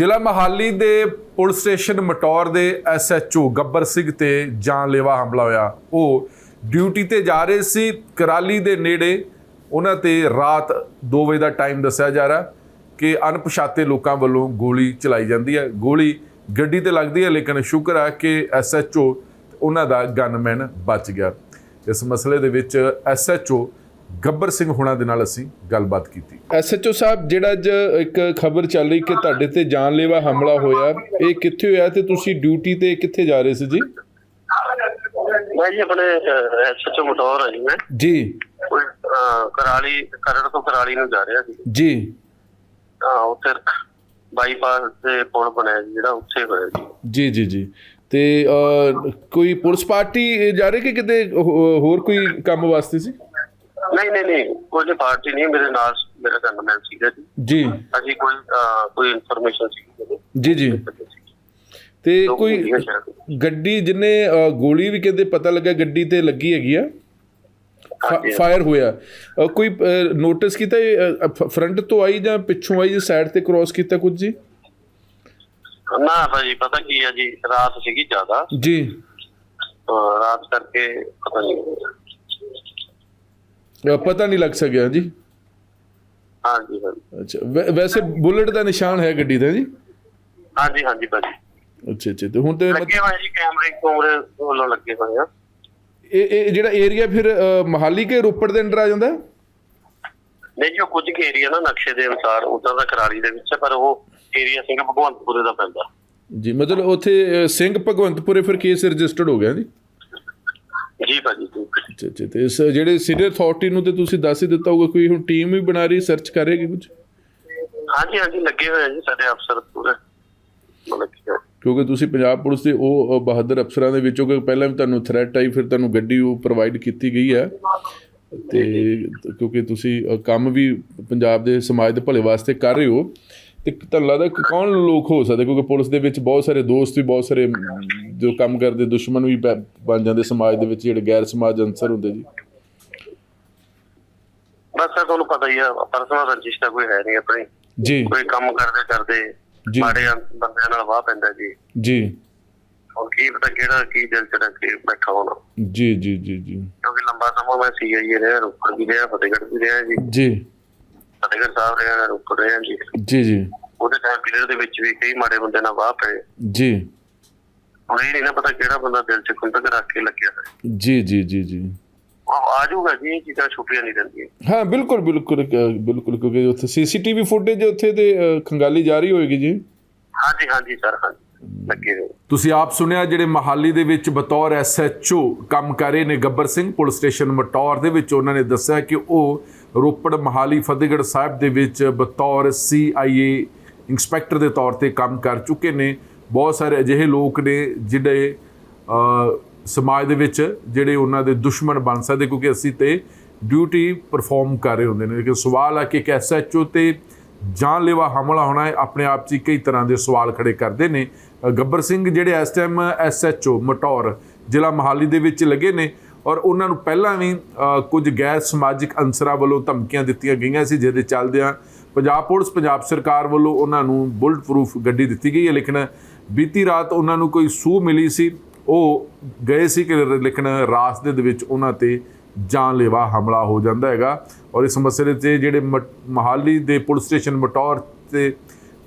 ਜ਼ਿਲ੍ਹਾ ਮਹਾਲੀ ਦੇ police station Mataur ਦੇ ਐਸਐਚਓ ਗੱਬਰ ਸਿੰਘ ਤੇ ਜਾਨਲੇਵਾ ਹਮਲਾ ਹੋਇਆ। ਉਹ ਡਿਊਟੀ ਤੇ ਜਾ ਰਹੇ ਸੀ, ਕਰਾਲੀ ਦੇ ਨੇੜੇ। ਉਹਨਾਂ ਤੇ ਰਾਤ 2 ਵਜੇ ਦਾ ਟਾਈਮ ਦੱਸਿਆ ਜਾ ਰਿਹਾ ਕਿ ਅਣਪਛਾਤੇ ਲੋਕਾਂ ਵੱਲੋਂ ਗੋਲੀ ਚਲਾਈ ਜਾਂਦੀ ਹੈ। ਗੋਲੀ ਗੱਡੀ ਤੇ ਲੱਗਦੀ ਹੈ, ਲੇਕਿਨ ਸ਼ੁਕਰ ਹੈ ਕਿ ਐਸਐਚਓ, ਉਹਨਾਂ ਦਾ ਗਨਮੈਨ ਬਚ ਗਿਆ। ਇਸ ਮਸਲੇ ਦੇ ਵਿੱਚ ਐਸਐਚਓ ਗੱਬਰ ਸਿੰਘ ਹੁਣਾਂ ਦੇ ਨਾਲ ਅਸੀਂ ਗੱਲਬਾਤ ਕੀਤੀ। ਐਸਐਚਓ ਸਾਹਿਬ ਜਿਹੜਾ ਅੱਜ ਇੱਕ ਖਬਰ ਚੱਲ ਰਹੀ ਕਿ ਤੁਹਾਡੇ ਤੇ ਜਾਨਲੇਵਾ ਹਮਲਾ ਹੋਇਆ ਇਹ ਕਿੱਥੇ ਹੋਇਆ ਤੇ ਤੁਸੀਂ ਡਿਊਟੀ ਤੇ ਕਿੱਥੇ ਜਾ ਰਹੇ ਸੀ ਜੀ? ਮੈਂ ਜੀ ਆਪਣੇ ਐਸਐਚਓ ਮਟੌਰ ਹਾਂ ਜੀ ਮੈਂ। ਜੀ। ਕਰਾਲੀ ਕਰੜ ਤੋਂ ਕਰਾਲੀ ਨੂੰ ਜਾ ਰਿਹਾ ਸੀ। ਜੀ। ਹਾਂ ਉੱਥੇ ਬਾਈਪਾਸ ਦੇ ਪੁਲ ਬਣਿਆ ਜਿਹੜਾ ਉੱਥੇ ਹੋਇਆ ਜੀ। ਜੀ ਜੀ ਤੇ ਕੋਈ ਪੁਲਿਸ ਪਾਰਟੀ ਜਾ ਰਹੀ ਕਿ ਕਿਤੇ ਹੋਰ ਕੋਈ ਕੰਮ ਵਾਸਤੇ ਸੀ? ਨਹੀਂ ਨਹੀਂ ਨਹੀਂ ਕੋਈ ਨਹੀਂ ਪਾਰਟੀ ਨਹੀਂ ਮੇਰੇ ਨਾਲ ਮੇਰਾ ਗਨਮੈਨ ਸੀਗਾ ਜੀ। ਜੀ। ਅਸੀਂ ਕੋਈ ਕੋਈ ਇਨਫੋਰਮੇਸ਼ਨ ਸੀ ਜੀ। ਜੀ ਤੇ ਕੋਈ ਗੱਡੀ ਜਿੰਨੇ ਗੋਲੀ ਵੀ ਕਹਿੰਦੇ ਪਤਾ ਲੱਗਾ ਗੱਡੀ ਤੇ ਲੱਗੀ ਹੈਗੀ ਆ। ਫਾਇਰ ਹੋਇਆ। ਕੋਈ ਨੋਟਿਸ ਕੀਤਾ ਫਰੰਟ ਤੋਂ ਆਈ ਜਾਂ ਪਿੱਛੋਂ ਆਈ ਜਾਂ ਸਾਈਡ ਤੇ ਕ੍ਰਾਸ ਕੀਤਾ ਕੁਝ ਜੀ? ਨਾ ਭਾਜੀ ਪਤਾ ਕੀ ਹੈ ਜੀ ਰਾਤ ਸੀਗੀ ਜ਼ਿਆਦਾ। ਜੀ। ਰਾਤ ਕਰਕੇ ਪਤਾ ਨਹੀਂ ਪਤਾ ਨਹੀਂ ਲੱਗ ਸਕਿਆ ਜੀ। ਹਾਂਜੀ ਹਾਂਜੀ। ਅੱਛਾ ਵੈਸੇ ਬੁਲਟ ਦਾ ਨਿਸ਼ਾਨ ਹੈ ਗੱਡੀ ਦਾ ਜੀ? ਹਾਂਜੀ ਹਾਂਜੀ ਭਾਜੀ। ਅੱਛਾ ਅੱਛਾ ਤੇ ਹੁਣ ਤੇ ਲੱਗੇ ਹੋਏ ਜੀ ਕੈਮਰੇ ਕੂਮਰੇ ਵੱਲੋਂ ਲੱਗੇ ਹੋਏ ਆ। ਇਹ ਇਹ ਜਿਹੜਾ ਏਰੀਆ ਫਿਰ ਮਹਾਲੀ ਕੇ ਰੋਪੜ ਦੇ ਅੰਡਰ ਆ ਜਾਂਦਾ? ਨਹੀਂ ਜੀ ਉਹ ਕੁਝ ਕੁ ਏਰੀਆ ਨਾ ਨਕਸ਼ੇ ਦੇ ਅਨੁਸਾਰ ਉਦਾਂ ਦਾ ਕਰਾਲੀ ਦੇ ਵਿੱਚ ਹੈ ਪਰ ਉਹ ਏਰੀਆ ਸਿੰਘ ਭਗਵੰਤਪੁਰੇ ਦਾ ਪੈਂਦਾ। ਜੀ ਮਤਲਬ ਉੱਥੇ ਸਿੰਘ ਭਗਵੰਤਪੁਰੇ ਫਿਰ ਕੇਸ ਰਜਿਸਟਰਡ ਹੋ ਗਿਆ ਜੀ? ਜੀ ਭਾਜੀ ਜੀ ਤੇ ਇਸ ਜਿਹੜੇ ਸੀਨੀਅਰ ਅਥਾਰਟੀ ਨੂੰ ਤੇ ਤੁਸੀਂ ਦੱਸ ਹੀ ਦਿੱਤਾ ਹੋਊਗਾ ਕੋਈ ਹੁਣ ਟੀਮ ਵੀ ਬਣਾ ਰਹੀ ਸਰਚ ਕਰ ਰਹੀ ਕੁਝ ਹਾਂਜੀ ਹਾਂਜੀ ਲੱਗੇ ਹੋਏ ਆ ਜੀ ਸਾਡੇ ਅਫਸਰ ਪੂਰੇ। ਕਿਉਂਕਿ ਤੁਸੀਂ ਪੰਜਾਬ ਪੁਲਿਸ ਦੇ ਉਹ ਬਹਾਦਰ ਅਫਸਰਾਂ ਦੇ ਵਿੱਚੋਂ ਕਿ ਪਹਿਲਾਂ ਵੀ ਤੁਹਾਨੂੰ ਥ੍ਰੈਟ ਆਈ ਫਿਰ ਤੁਹਾਨੂੰ ਗੱਡੀ ਉਹ ਪ੍ਰੋਵਾਈਡ ਕੀਤੀ ਗਈ ਹੈ। ਤੇ ਕਿਉਂਕਿ ਤੁਸੀਂ ਕੰਮ ਵੀ ਪੰਜਾਬ ਦੇ ਸਮਾਜ ਦੇ ਭਲੇ ਵਾਸਤੇ ਕਰ ਰਹੇ ਹੋ। ਤੇ ਤੁਹਾਨੂੰ ਲੱਗਦਾ ਕਿ ਕੌਣ ਲੋਕ ਹੋ ਸਕਦੇ ਕਿਉਂਕਿ ਪੁਲਿਸ ਦੇ ਵਿੱਚ ਬਹੁਤ ਸਾਰੇ ਦੋਸਤ ਵੀ ਬਹੁਤ ਸਾਰੇ ਜੋ ਕੰਮ ਕਰਦੇ ਦੁਸ਼ਮਣ ਵੀ ਬਣ ਜਾਂਦੇ ਸਮਾਜ ਦੇ ਵਿੱਚ ਜਿਹੜੇ ਗੈਰ ਸਮਾਜ ਅੰਸਰ ਹੁੰਦੇ ਜੀ। ਬਸ ਤੁਹਾਨੂੰ ਪਤਾ ਹੀ ਆ ਪਰਸਨਲ ਰੰਜਿਸ਼ ਤਾਂ ਕੋਈ ਹੈ ਨਹੀਂ ਆਪਣੀ। ਜੀ। ਕੋਈ ਕੰਮ ਕਰਦੇ ਕਰਦੇ। ਮਾੜੇ ਬੰਦਿਆਂ ਨਾਲ ਵਾਹ ਪੈਂਦਾ ਜੀ। ਜੀ। ਹੁਣ ਕੀ ਪਤਾ ਕਿਹੜਾ ਕੀ ਦਿਲ ਚ ਰੱਖ ਕੇ ਬੈਠਾ ਹੋਣਾ। ਜੀ ਜੀ ਜੀ ਜੀ। ਕਿਉਂਕਿ ਲੰਬਾ ਸਮਾਂ ਮੈਂ ਸੀਆਈਏ ਰਿਹਾ ਰੋਪੜ ਵੀ ਰਿਹਾ ਫਤਿਹਗੜ੍ਹ ਵੀ ਰਿਹਾ ਜੀ। ਜੀ। ਫਤਿਹਗੜ੍ਹ ਸਾਹਿਬ ਰਿਹਾ ਰੋਪੜ ਰਿਹਾ ਜੀ। ਜੀ ਜੀ। ਉਹਦੇ ਟਾਈਮ ਪੀਰੀਅਡ ਦੇ ਵਿੱਚ ਵੀ ਕਈ ਮਾੜੇ ਬੰਦੇ ਨਾਲ ਵਾਹ ਪਏ। ਜੀ। ਹੁਣ ਇਹ ਨਹੀਂ ਨਾ ਪਤਾ ਕਿਹੜਾ ਬੰਦਾ ਦਿਲ ਚ ਕੁੰਦਕ ਰੱਖ ਕੇ ਲੱਗਿਆ ਹੋਇਆ। ਜੀ ਜੀ ਜੀ ਜੀ। ਉਹ ਆ ਜਾਊਗਾ ਜੀ ਇਹ ਚੀਜ਼ਾਂ ਛੁੱਟੀਆਂ ਨਹੀਂ ਦਿੰਦੀਆਂ ਹਾਂ ਬਿਲਕੁਲ ਬਿਲਕੁਲ ਬਿਲਕੁਲ ਕਿਉਂਕਿ ਉੱਥੇ ਸੀਸੀਟੀਵੀ ਫੁਟੇਜ ਉੱਥੇ ਤੇ ਖੰਗਾਲੀ ਜਾਰੀ ਹੋਏਗੀ ਜੀ। ਹਾਂਜੀ ਹਾਂਜੀ ਸਰ ਹਾਂਜੀ ਲੱਗੇ ਹੋਏ। ਤੁਸੀਂ ਆਪ ਸੁਣਿਆ ਜਿਹੜੇ ਮਹਾਲੀ ਦੇ ਵਿੱਚ ਬਤੌਰ ਐਸਐਚਓ ਕੰਮ ਕਰ ਰਹੇ ਨੇ ਗੱਬਰ ਸਿੰਘ ਪੁਲਿਸ ਸਟੇਸ਼ਨ ਮਟੌਰ ਦੇ ਵਿੱਚ ਉਹਨਾਂ ਨੇ ਦੱਸਿਆ ਕਿ ਉਹ ਰੋਪੜ ਮਹਾਲੀ ਫਤਿਹਗੜ੍ਹ ਸਾਹਿਬ ਦੇ ਵਿੱਚ ਬਤੌਰ ਸੀਆਈਏ ਇੰਸਪੈਕਟਰ ਦੇ ਤੌਰ ਤੇ ਕੰਮ ਕਰ ਚੁੱਕੇ ਨੇ। ਬਹੁਤ ਸਾਰੇ ਅਜਿਹੇ ਲੋਕ ਨੇ ਜਿਹੜੇ ਸਮਾਜ ਦੇ ਵਿੱਚ ਜਿਹੜੇ ਉਹਨਾਂ ਦੇ ਦੁਸ਼ਮਣ ਬਣ ਸਕਦੇ, ਕਿਉਂਕਿ ਅਸੀਂ ਤੇ ਡਿਊਟੀ ਪਰਫਾਰਮ ਕਰ ਰਹੇ ਹੁੰਦੇ ਨੇ। ਲੇਕਿਨ ਸਵਾਲ ਆ ਕਿ ਇੱਕ ਐਸਐਚਓ ਤੇ ਜਾਨਲੇਵਾ ਹਮਲਾ ਹੋਣਾ ਹੈ, ਆਪਣੇ ਆਪ 'ਚ ਹੀ ਕਈ ਤਰ੍ਹਾਂ ਦੇ ਸਵਾਲ ਖੜੇ ਕਰਦੇ ਨੇ। ਗੱਬਰ ਸਿੰਘ ਜਿਹੜੇ ਇਸ ਟਾਈਮ ਐਸਐਚਓ ਮਟੌਰ, ਜ਼ਿਲ੍ਹਾ ਮਹਾਲੀ ਦੇ ਵਿੱਚ ਲੱਗੇ ਨੇ ਔਰ ਉਹਨਾਂ ਨੂੰ ਪਹਿਲਾਂ ਵੀ ਕੁਝ ਗੈਰ ਸਮਾਜਿਕ ਅੰਸਰਾਂ ਵੱਲੋਂ ਧਮਕੀਆਂ ਦਿੱਤੀਆਂ ਗਈਆਂ ਸੀ, ਜਿਹਦੇ ਚੱਲਦਿਆਂ ਪੰਜਾਬ ਪੁਲਿਸ, ਪੰਜਾਬ ਸਰਕਾਰ ਵੱਲੋਂ ਉਹਨਾਂ ਨੂੰ ਬੁਲਟ ਪ੍ਰੂਫ ਗੱਡੀ ਦਿੱਤੀ ਗਈ ਹੈ। ਲੇਕਿਨ ਬੀਤੀ ਰਾਤ ਉਹਨਾਂ ਨੂੰ ਕੋਈ ਸੂਹ ਮਿਲੀ ਸੀ। ਉਹ ਗਏ ਸੀ ਕਿ ਲੇਕਿਨ ਰਾਸਤੇ ਦੇ ਵਿੱਚ ਉਹਨਾਂ ਤੇ ਜਾਨਲੇਵਾ ਹਮਲਾ ਹੋ ਜਾਂਦਾ ਹੈਗਾ। ਔਰ ਇਸ ਮਸਲੇ ਤੇ ਜਿਹੜੇ ਮ- ਮਹਾਲੀ ਦੇ ਪੁਲਿਸ ਸਟੇਸ਼ਨ ਮਟੌਰ ਤੇ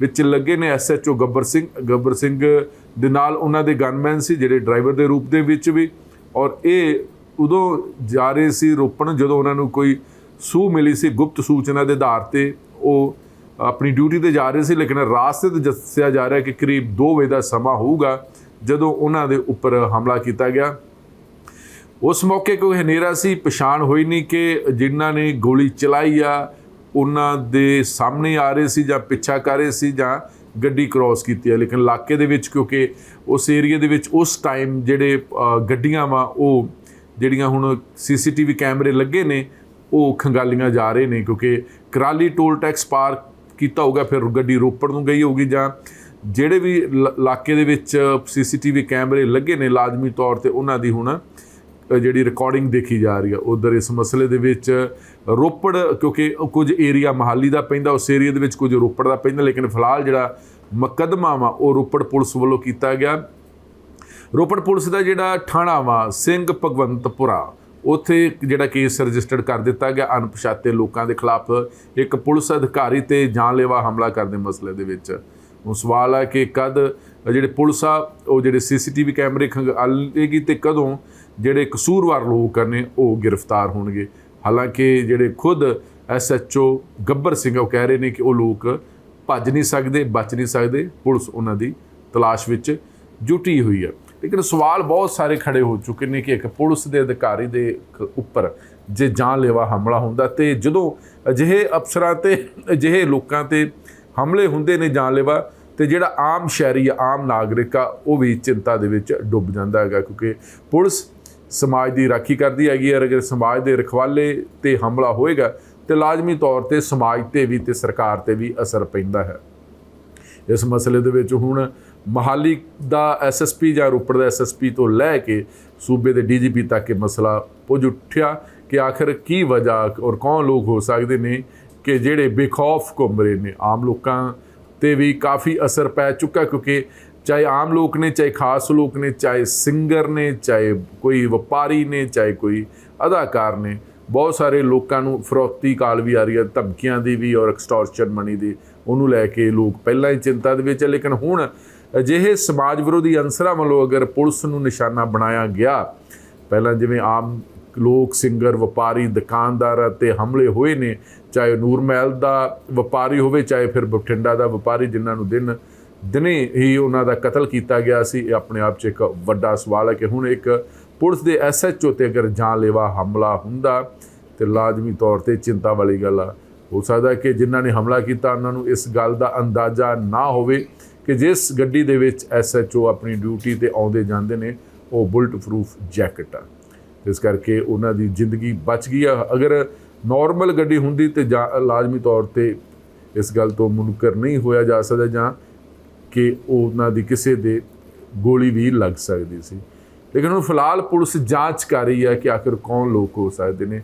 ਵਿੱਚ ਲੱਗੇ ਨੇ ਐਸਐਚਓ ਗੱਬਰ ਸਿੰਘ ਗੱਬਰ ਸਿੰਘ ਦੇ ਨਾਲ ਉਹਨਾਂ ਦੇ ਗਨਮੈਨ ਸੀ, ਜਿਹੜੇ ਡਰਾਈਵਰ ਦੇ ਰੂਪ ਦੇ ਵਿੱਚ ਵੀ। ਔਰ ਇਹ ਉਦੋਂ ਜਾ ਰਹੇ ਸੀ ਰੋਪਣ ਜਦੋਂ ਉਹਨਾਂ ਨੂੰ ਕੋਈ ਸੂਹ ਮਿਲੀ ਸੀ, ਗੁਪਤ ਸੂਚਨਾ ਦੇ ਆਧਾਰ ਤੇ ਉਹ ਆਪਣੀ ਡਿਊਟੀ ਤੇ ਜਾ ਰਹੇ ਸੀ, ਲੇਕਿਨ ਰਾਸਤੇ ਤੇ ਦੱਸਿਆ ਜਾ ਰਿਹਾ ਕਿ ਕਰੀਬ 2 ਵਜੇ ਦਾ ਸਮਾਂ ਹੋਊਗਾ, ਜਦੋਂ ਉਹਨਾਂ ਦੇ ਉੱਪਰ ਹਮਲਾ ਕੀਤਾ ਗਿਆ। ਉਸ ਮੌਕੇ ਕੋਈ ਹਨੇਰਾ ਸੀ, ਪਛਾਣ ਹੋਈ ਨਹੀਂ ਕਿ ਜਿਨ੍ਹਾਂ ਨੇ ਗੋਲੀ ਚਲਾਈ ਆ, ਉਹਨਾਂ ਦੇ ਸਾਹਮਣੇ ਆ ਰਹੇ ਸੀ ਜਾਂ ਪਿੱਛਾ ਕਰ ਰਹੇ ਸੀ ਜਾਂ ਗੱਡੀ ਕ੍ਰਾਸ ਕੀਤੀ ਹੈ ਲੇਕਿਨ ਇਲਾਕੇ ਦੇ ਵਿੱਚ, ਕਿਉਂਕਿ ਉਸ ਏਰੀਆ ਦੇ ਵਿੱਚ ਉਸ ਟਾਈਮ ਜਿਹੜੇ ਗੱਡੀਆਂ ਵਾ, ਉਹ ਜਿਹੜੀਆਂ ਹੁਣ ਸੀਸੀਟੀਵੀ ਕੈਮਰੇ ਲੱਗੇ ਨੇ, ਉਹ ਖੰਗਾਲੀਆਂ ਜਾ ਰਹੇ ਨੇ, ਕਿਉਂਕਿ ਕਰਾਲੀ ਟੋਲ ਟੈਕਸ ਪਾਰਕ ਕੀਤਾ ਹੋਊਗਾ, ਫਿਰ ਗੱਡੀ ਰੋਪੜ ਨੂੰ ਗਈ ਹੋਊਗੀ ਜਾਂ ਜਿਹੜੇ ਵੀ ਲ- ਇਲਾਕੇ ਦੇ ਵਿੱਚ ਸੀਸੀਟੀਵੀ ਕੈਮਰੇ ਲੱਗੇ ਨੇ ਲਾਜ਼ਮੀ ਤੌਰ ਤੇ ਉਹਨਾਂ ਦੀ ਹੁਣ ਜਿਹੜੀ ਰਿਕਾਰਡਿੰਗ ਦੇਖੀ ਜਾ ਰਹੀ ਹੈ ਉਧਰ ਇਸ ਮਸਲੇ ਦੇ ਵਿੱਚ ਰੋਪੜ, ਕਿਉਂਕਿ ਕੁਝ ਏਰੀਆ ਮਹਾਲੀ ਦਾ ਪੈਂਦਾ, ਉਸ ਏਰੀਆ ਦੇ ਵਿੱਚ ਕੁਝ ਰੋਪੜ ਦਾ ਪੈਂਦਾ, ਲੇਕਿਨ ਫਿਲਹਾਲ ਜਿਹੜਾ ਮੁਕੱਦਮਾ ਵਾ, ਉਹ ਰੋਪੜ ਪੁਲਿਸ ਵੱਲੋਂ ਕੀਤਾ ਗਿਆ। ਰੋਪੜ ਪੁਲਿਸ ਦਾ ਜਿਹੜਾ ਥਾਣਾ ਵਾ, ਸਿੰਘ ਭਗਵੰਤਪੁਰਾ। ਉੱਥੇ ਜਿਹੜਾ ਕੇਸ ਰਜਿਸਟਰਡ ਕਰ ਦਿੱਤਾ ਗਿਆ, ਅਣਪਛਾਤੇ ਲੋਕਾਂ ਦੇ ਖਿਲਾਫ ਇੱਕ ਪੁਲਿਸ ਅਧਿਕਾਰੀ ਤੇ ਜਾਨਲੇਵਾ ਹਮਲਾ ਕਰਨ ਦੇ ਮਸਲੇ ਦੇ ਵਿੱਚ। ਹੁਣ ਸਵਾਲ ਹੈ ਕਿ ਕਦ ਜਿਹੜੇ ਪੁਲਿਸ ਆ, ਉਹ ਜਿਹੜੇ ਸੀਸੀਟੀਵੀ ਕੈਮਰੇ ਖੰਗਾਲੇਗੀ ਤੇ ਕਦੋਂ ਜਿਹੜੇ ਕਸੂਰਵਾਰ ਲੋਕ ਨੇ, ਉਹ ਗ੍ਰਿਫਤਾਰ ਹੋਣਗੇ? ਹਾਲਾਂਕਿ ਜਿਹੜੇ ਖੁਦ ਐਸਐਚਓ ਗੱਬਰ ਸਿੰਘ ਉਹ ਕਹਿ ਰਹੇ ਨੇ ਕਿ ਉਹ ਲੋਕ ਭੱਜ ਨਹੀਂ ਸਕਦੇ, ਬਚ ਨਹੀਂ ਸਕਦੇ। ਪੁਲਿਸ ਉਹਨਾਂ ਦੀ ਤਲਾਸ਼ ਵਿੱਚ ਜੁਟੀ ਹੋਈ ਹੈ ਲੇਕਿਨ ਸਵਾਲ ਬਹੁਤ ਸਾਰੇ ਖੜੇ ਹੋ ਚੁੱਕੇ ਨੇ ਕਿ ਇੱਕ ਪੁਲਿਸ ਦੇ ਅਧਿਕਾਰੀ ਦੇ ਉੱਪਰ ਜੇ ਜਾਨਲੇਵਾ ਹਮਲਾ ਹੁੰਦਾ ਤੇ ਜਦੋਂ ਅਜਿਹੇ ਅਫਸਰਾਂ ਤੇ, ਅਜਿਹੇ ਲੋਕਾਂ ਤੇ ਹਮਲੇ ਹੁੰਦੇ ਨੇ ਜਾਨਲੇਵਾ, ਤੇ ਜਿਹੜਾ ਆਮ ਸ਼ਹਿਰੀ ਆਮ ਨਾਗਰਿਕ ਆ, ਉਹ ਵੀ ਚਿੰਤਾ ਦੇ ਵਿੱਚ ਡੁੱਬ ਜਾਂਦਾ ਹੈਗਾ ਕਿਉਂਕਿ ਪੁਲਿਸ ਸਮਾਜ ਦੀ ਰਾਖੀ ਕਰਦੀ ਹੈਗੀ ਹੈ। ਅਗਰ ਸਮਾਜ ਦੇ ਰਖਵਾਲੇ ਤੇ ਹਮਲਾ ਹੋਏਗਾ, ਤੇ ਲਾਜ਼ਮੀ ਤੌਰ ਤੇ ਸਮਾਜ ਤੇ ਵੀ ਤੇ ਸਰਕਾਰ ਤੇ ਵੀ ਅਸਰ ਪੈਂਦਾ ਹੈ। ਇਸ ਮਸਲੇ ਦੇ ਵਿੱਚ ਹੁਣ ਮਹਾਲੀ ਦਾ ਐਸਐਸਪੀ ਜਾਂ ਰੋਪੜ ਦਾ ਐਸਐਸਪੀ ਤੋਂ ਲੈ ਕੇ ਸੂਬੇ ਦੇ ਡੀਜੀਪੀ ਤੱਕ ਇਹ ਮਸਲਾ ਪੁੱਜ ਉੱਠਿਆ ਕਿ ਆਖਰ ਕੀ ਵਜ੍ਹਾ ਔਰ ਕੌਣ ਲੋਕ ਹੋ ਸਕਦੇ ਨੇ ਕਿ ਜਿਹੜੇ ਬੇਖੌਫ ਘੁੰਮ ਰਹੇ ਨੇ ਆਮ ਲੋਕਾਂ ਤੇ ਵੀ ਕਾਫੀ ਅਸਰ ਪੈ ਚੁੱਕਾ ਕਿਉਂਕਿ ਚਾਹੇ ਆਮ ਲੋਕ ਨੇ, ਚਾਹੇ ਖਾਸ ਲੋਕ ਨੇ, ਚਾਹੇ ਸਿੰਗਰ ਨੇ, ਚਾਹੇ ਕੋਈ ਵਪਾਰੀ ਨੇ, ਚਾਹੇ ਕੋਈ ਅਦਾਕਾਰ ਨੇ, ਬਹੁਤ ਸਾਰੇ ਲੋਕਾਂ ਨੂੰ ਫਰੋਤੀ ਕਾਲ ਵੀ ਆ ਰਹੀ ਹੈ, ਧਮਕੀਆਂ ਦੀ ਵੀ ਔਰ ਐਕਸਟੋਰਸ਼ਨ ਮਨੀ ਦੀ, ਉਹਨੂੰ ਲੈ ਕੇ ਲੋਕ ਪਹਿਲਾਂ ਹੀ ਚਿੰਤਾ ਦੇ ਵਿੱਚ ਲੇਕਿਨ ਹੁਣ ਅਜਿਹੇ ਸਮਾਜ ਵਿਰੋਧੀ ਅੰਸਰਾਂ ਵੱਲੋਂ ਅਗਰ ਪੁਲਿਸ ਨੂੰ ਨਿਸ਼ਾਨਾ ਬਣਾਇਆ ਗਿਆ, ਪਹਿਲਾਂ ਜਿਵੇਂ ਆਮ ਲੋਕ, ਸਿੰਗਰ, ਵਪਾਰੀ, ਦੁਕਾਨਦਾਰ ਤੇ ਹਮਲੇ ਹੋਏ ਨੇ, ਚਾਹੇ ਨੂਰ ਮਹਿਲ ਦਾ ਵਪਾਰੀ ਹੋਵੇ, ਚਾਹੇ ਫਿਰ ਬਠਿੰਡਾ ਦਾ ਵਪਾਰੀ ਜਿਨ੍ਹਾਂ ਨੂੰ ਦਿਨ ਦਿਨੇ ਹੀ ਉਹਨਾਂ ਦਾ ਕਤਲ ਕੀਤਾ ਗਿਆ ਸੀ, ਇਹ ਆਪਣੇ ਆਪ 'ਚ ਇੱਕ ਵੱਡਾ ਸਵਾਲ ਹੈ ਕਿ ਹੁਣ ਇੱਕ ਪੁਲਿਸ ਦੇ ਐਸਐਚਓ ਤੇ ਅਗਰ ਜਾਨਲੇਵਾ ਹਮਲਾ ਹੁੰਦਾ ਤੇ ਲਾਜ਼ਮੀ ਤੌਰ ਤੇ ਚਿੰਤਾ ਵਾਲੀ ਗੱਲ ਆ। ਹੋ ਸਕਦਾ ਕਿ ਜਿਨ੍ਹਾਂ ਨੇ ਹਮਲਾ ਕੀਤਾ, ਉਹਨਾਂ ਨੂੰ ਇਸ ਗੱਲ ਦਾ ਅੰਦਾਜ਼ਾ ਨਾ ਹੋਵੇ ਕਿ ਜਿਸ ਗੱਡੀ ਦੇ ਵਿੱਚ ਐਸਐਚਓ ਆਪਣੀ ਡਿਊਟੀ ਤੇ ਆਉਂਦੇ ਜਾਂਦੇ ਨੇ, ਉਹ ਬੁਲਟ ਪ੍ਰੂਫ ਜੈਕਟ ਆ। ਇਸ ਕਰਕੇ ਉਹਨਾਂ ਦੀ ਜ਼ਿੰਦਗੀ ਬਚ ਗਈ ਆ। ਅਗਰ ਨਾਰਮਲ ਗੱਡੀ ਹੁੰਦੀ ਤੇ ਜਾ- ਲਾਜ਼ਮੀ ਤੌਰ ਤੇ ਇਸ ਗੱਲ ਤੋਂ ਮੁਨਕਰ ਨਹੀਂ ਹੋਇਆ ਜਾ ਸਕਦਾ ਜਾਂ ਕਿ ਉਹਨਾਂ ਦੀ ਕਿਸੇ ਦੇ ਗੋਲੀ ਵੀ ਲੱਗ ਸਕਦੀ ਸੀ। ਲੇਕਿਨ ਹੁਣ ਫਿਲਹਾਲ ਪੁਲਿਸ ਜਾਂਚ ਕਰ ਰਹੀ ਹੈ ਕਿ ਆਖਿਰ ਕੌਣ ਲੋਕ ਹੋ ਸਕਦੇ ਨੇ।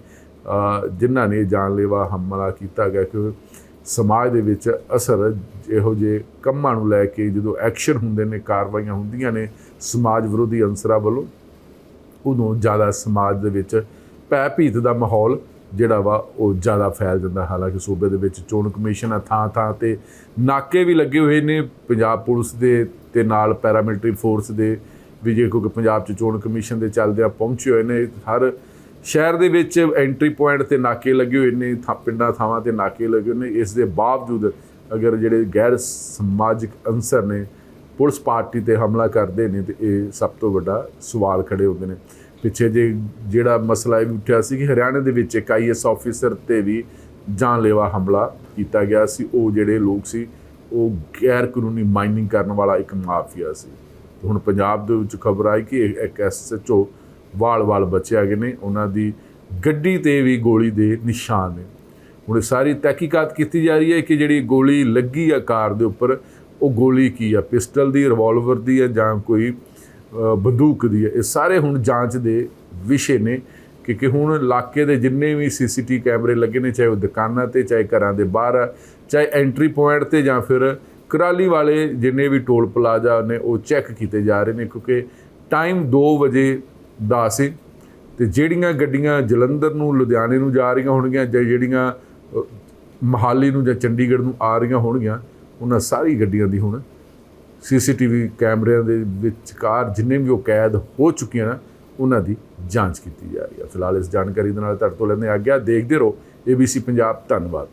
ਜਿਨ੍ਹਾਂ ਨੇ ਜਾਨਲੇਵਾ ਹਮਲਾ ਕੀਤਾ ਗਿਆ ਕਿ ਸਮਾਜ ਦੇ ਵਿੱਚ ਅਸਰ ਇਹੋ ਜਿਹੇ ਕੰਮਾਂ ਨੂੰ ਲੈ ਕੇ ਜਦੋਂ ਐਕਸ਼ਨ ਹੁੰਦੇ ਨੇ, ਕਾਰਵਾਈਆਂ ਹੁੰਦੀਆਂ ਨੇ, ਸਮਾਜ ਵਿਰੋਧੀ ਅੰਸਰਾਂ ਵੱਲੋਂ, ਉਦੋਂ ਜ਼ਿਆਦਾ ਸਮਾਜ ਦੇ ਵਿੱਚ ਭੈ ਭੀਤ ਦਾ ਮਾਹੌਲ ਜਿਹੜਾ ਵਾ ਉਹ ਜ਼ਿਆਦਾ ਫੈਲ ਜਾਂਦਾ। ਹਾਲਾਂਕਿ ਸੂਬੇ ਦੇ ਵਿੱਚ ਚੋਣ ਕਮਿਸ਼ਨ ਆ ਥਾਂ ਥਾਂ ਤੇ ਨਾਕੇ ਵੀ ਲੱਗੇ ਹੋਏ ਨੇ। ਪੰਜਾਬ ਪੁਲਿਸ ਦੇ ਤੇ ਨਾਲ ਪੈਰਾਮਿਲਟਰੀ ਫੋਰਸ ਦੇ ਵੀ ਜੇ ਕਿਉਂਕਿ ਪੰਜਾਬ 'ਚ ਚੋਣ ਕਮਿਸ਼ਨ ਦੇ ਚੱਲਦਿਆਂ ਪਹੁੰਚੇ ਹੋਏ ਨੇ। ਹਰ ਸ਼ਹਿਰ ਦੇ ਵਿੱਚ ਐਂਟਰੀ ਪੁਆਇੰਟ ਤੇ ਨਾਕੇ ਲੱਗੇ ਹੋਏ ਨੇ, ਥਾਂ ਪਿੰਡਾਂ, ਥਾਵਾਂ ਤੇ ਨਾਕੇ ਲੱਗੇ ਹੋਏ ਨੇ। ਇਸ ਦੇ ਬਾਵਜੂਦ ਅਗਰ ਜਿਹੜੇ ਗੈਰ ਸਮਾਜਿਕ ਅੰਸਰ ਨੇ, ਪੁਲਿਸ ਪਾਰਟੀ ਤੇ ਹਮਲਾ ਕਰਦੇ ਨੇ ਤੇ ਇਹ ਸਭ ਤੋਂ ਵੱਡਾ ਸਵਾਲ ਖੜੇ ਹੁੰਦੇ ਨੇ। ਪਿੱਛੇ ਜੇ ਜਿਹੜਾ ਮਸਲਾ ਇਹ ਵੀ ਉੱਠਿਆ ਸੀ ਕਿ ਹਰਿਆਣਾ ਦੇ ਵਿੱਚ ਇੱਕ ਆਈਐਸ ਆਫੀਸਰ ਤੇ ਵੀ ਜਾਨਲੇਵਾ ਹਮਲਾ ਕੀਤਾ ਗਿਆ ਸੀ। ਉਹ ਜਿਹੜੇ ਲੋਕ ਸੀ, ਉਹ ਗੈਰ ਕਾਨੂੰਨੀ ਮਾਈਨਿੰਗ ਕਰਨ ਵਾਲਾ ਇੱਕ ਮਾਫੀਆ ਸੀ। ਹੁਣ ਪੰਜਾਬ ਦੇ ਵਿੱਚ ਖਬਰ ਆਈ ਕਿ ਇੱਕ- ਇੱਕ ਐਸਐਚਓ ਵਾਲ-ਵਾਲ ਬਚੇ ਹੈਗੇ ਨੇ ਉਹਨਾਂ ਦੀ ਗੱਡੀ ਤੇ ਵੀ ਗੋਲੀ ਦੇ ਨਿਸ਼ਾਨ ਨੇ। ਹੁਣ ਇਹ ਸਾਰੀ ਤਹਿਕੀਕਾਤ ਕੀਤੀ ਜਾ ਰਹੀ ਹੈ ਕਿ ਜਿਹੜੀ ਗੋਲੀ ਲੱਗੀ ਆ ਕਾਰ ਦੇ ਉੱਪਰ ਉਹ ਗੋਲੀ ਕੀ ਆ? ਪਿਸਟਲ ਦੀ ਰਿਵਾਲਵਰ ਦੀ ਆ ਜਾਂ ਕੋਈ ਬੰਦੂਕ ਦੀ ਆ? ਇਹ ਸਾਰੇ ਹੁਣ ਜਾਂਚ ਦੇ ਵਿਸ਼ੇ ਨੇ ਕਿ ਕਿ ਹੁਣ ਇਲਾਕੇ ਦੇ ਜਿੰਨੇ ਵੀ ਸੀਸੀਟੀ ਕੈਮਰੇ ਲੱਗੇ ਨੇ ਚਾਹੇ ਉਹ ਦੁਕਾਨਾਂ ਤੇ ਚਾਹੇ ਘਰਾਂ ਦੇ ਬਾਹਰ ਆ, ਚਾਹੇ ਐਂਟਰੀ ਪੁਆਇੰਟ ਤੇ ਜਾਂ ਫਿਰ ਕਰਾਲੀ ਵਾਲੇ ਜਿੰਨੇ ਵੀ ਟੋਲ ਪਲਾਜ਼ਾ ਨੇ ਉਹ ਚੈੱਕ ਕੀਤੇ ਜਾ ਰਹੇ ਨੇ ਕਿਉਂਕਿ ਟਾਈਮ 2 ਵਜੇ ਦਾ ਸੀ। ਤੇ ਜਿਹੜੀਆਂ ਗੱਡੀਆਂ ਜਲੰਧਰ ਨੂੰ ਲੁਧਿਆਣੇ ਨੂੰ ਜਾ ਰਹੀਆਂ ਹੋਣਗੀਆਂ ਜਾਂ ਜਿਹੜੀਆਂ ਅ, ਮਹਾਲੀ ਨੂੰ ਜਾਂ ਚੰਡੀਗੜ੍ਹ ਨੂੰ ਆ ਰਹੀਆਂ ਹੋਣਗੀਆਂ ਉਹਨਾਂ ਸਾਰੀ ਗੱਡੀਆਂ ਦੀ ਹੁਣ ਸੀਸੀਟੀਵੀ ਕੈਮਰਿਆਂ ਦੇ ਵਿਚਕਾਰ ਜਿੰਨੇ ਵੀ ਉਹ ਕੈਦ ਹੋ ਚੁੱਕੀਆਂ ਨਾ ਉਹਨਾਂ ਦੀ ਜਾਂਚ ਕੀਤੀ ਜਾ ਰਹੀ ਹੈ ਫਿਲਹਾਲ ਇਸ ਜਾਣਕਾਰੀ ਦੇ ਨਾਲ ਤੁਹਾਡੇ ਤੋਂ ਲੈਂਦੇ ਆ ਗਿਆ ਦੇਖਦੇ ਰਹੋ। ABC ਪੰਜਾਬ ਧੰਨਵਾਦ।